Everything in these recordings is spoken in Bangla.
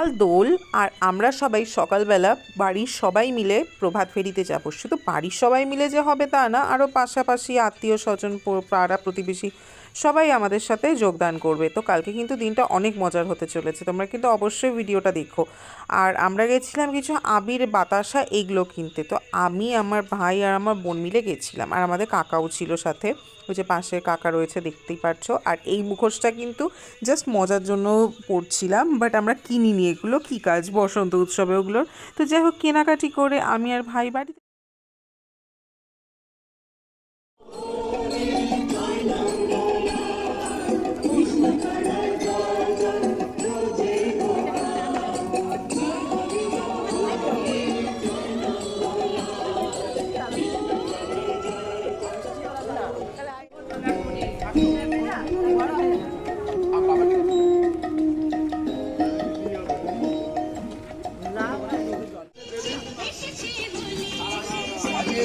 কাল দোল আর আমরা সবাই সকালবেলা বাড়ির সবাই মিলে প্রভাত ফেরিতে যাব। শুধু বাড়ির সবাই মিলে যে হবে তা না আরও পাশাপাশি আত্মীয় স্বজন পাড়া প্রতিবেশী সবাই আমাদের সাথে যোগদান করবে। তো কালকে কিন্তু দিনটা অনেক মজার হতে চলেছে। তোমরা কিন্তু অবশ্যই ভিডিওটা দেখো। আর আমরা গেছিলাম কিছু আবির বাতাসা এগুলো কিনতে। তো আমি, আমার ভাই আর আমার বোন মিলে গেছিলাম। আর আমাদের কাকাও ছিল সাথে। ওই যে পাশে কাকা রয়েছে, দেখতেই পারছ। আর এই মুখোশটা কিন্তু জাস্ট মজার জন্য পড়ছিলাম বাট আমরা কিনিনি এগুলো। কী কাজ বসন্ত উৎসবে ওগুলোর। তো যাই হোক, কেনাকাটি করে আমি আর ভাই বাড়িতে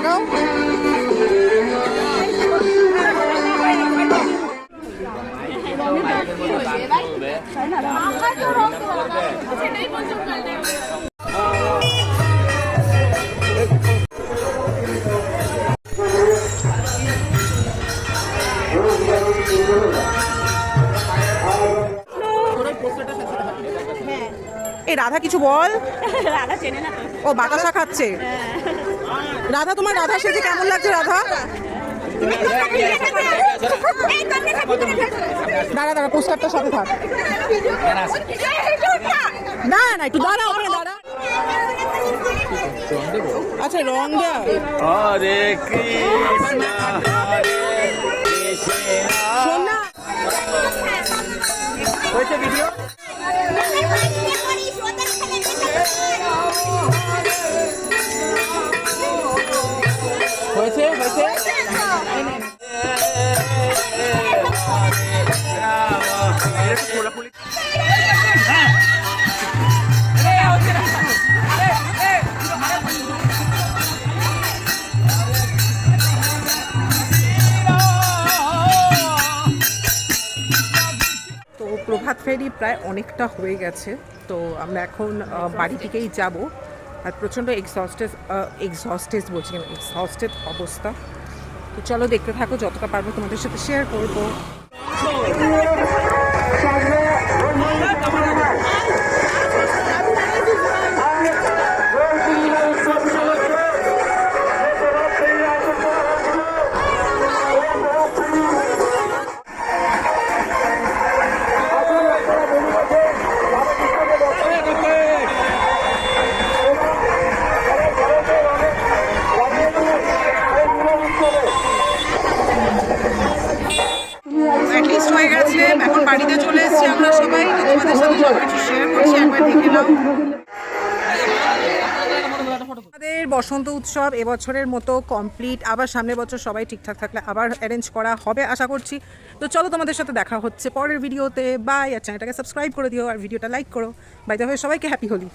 লাগাও এই রাধা কিছু বল? রাধা চেনে না ও বাতাসা খাচ্ছে। রাধা তোমার রাধা সেজে কেমন লাগছে রাধা? দাঁড়া দাঁড়া পোস্টারটার সাথে থাক। না না একটু দাঁড়া ওখানে দাঁড়া। আচ্ছা রং হরে কৃষ্ণ হরে কৃষ্ণ হয়েছে ভিডিও প্রভাত ফেরি প্রায় অনেকটা হয়ে গেছে। তো আমরা এখন বাড়ি থেকেই যাব। আর প্রচণ্ড এক্সস্টেড এক্সস্টেড বলছি কেন? এক্সস্টেড অবস্থা। তো চলো দেখতে থাকো, যতটা পারব তোমাদের সাথে শেয়ার করব। এখন বাড়িতে চলে এসেছি আমরা সবাই। তোমাদের সাথে শেয়ার করছি। একবার আমাদের বসন্ত উৎসব এবছরের মতো কমপ্লিট আবার সামনের বছর সবাই ঠিকঠাক থাকলে আবার অ্যারেঞ্জ করা হবে, আশা করছি। তো চলো তোমাদের সাথে দেখা হচ্ছে পরের ভিডিওতে। বাই আর চ্যানেলটাকে সাবস্ক্রাইব করে দিও। আর ভিডিওটা লাইক করো। বাইতে তবে সবাইকে হ্যাপি হোলি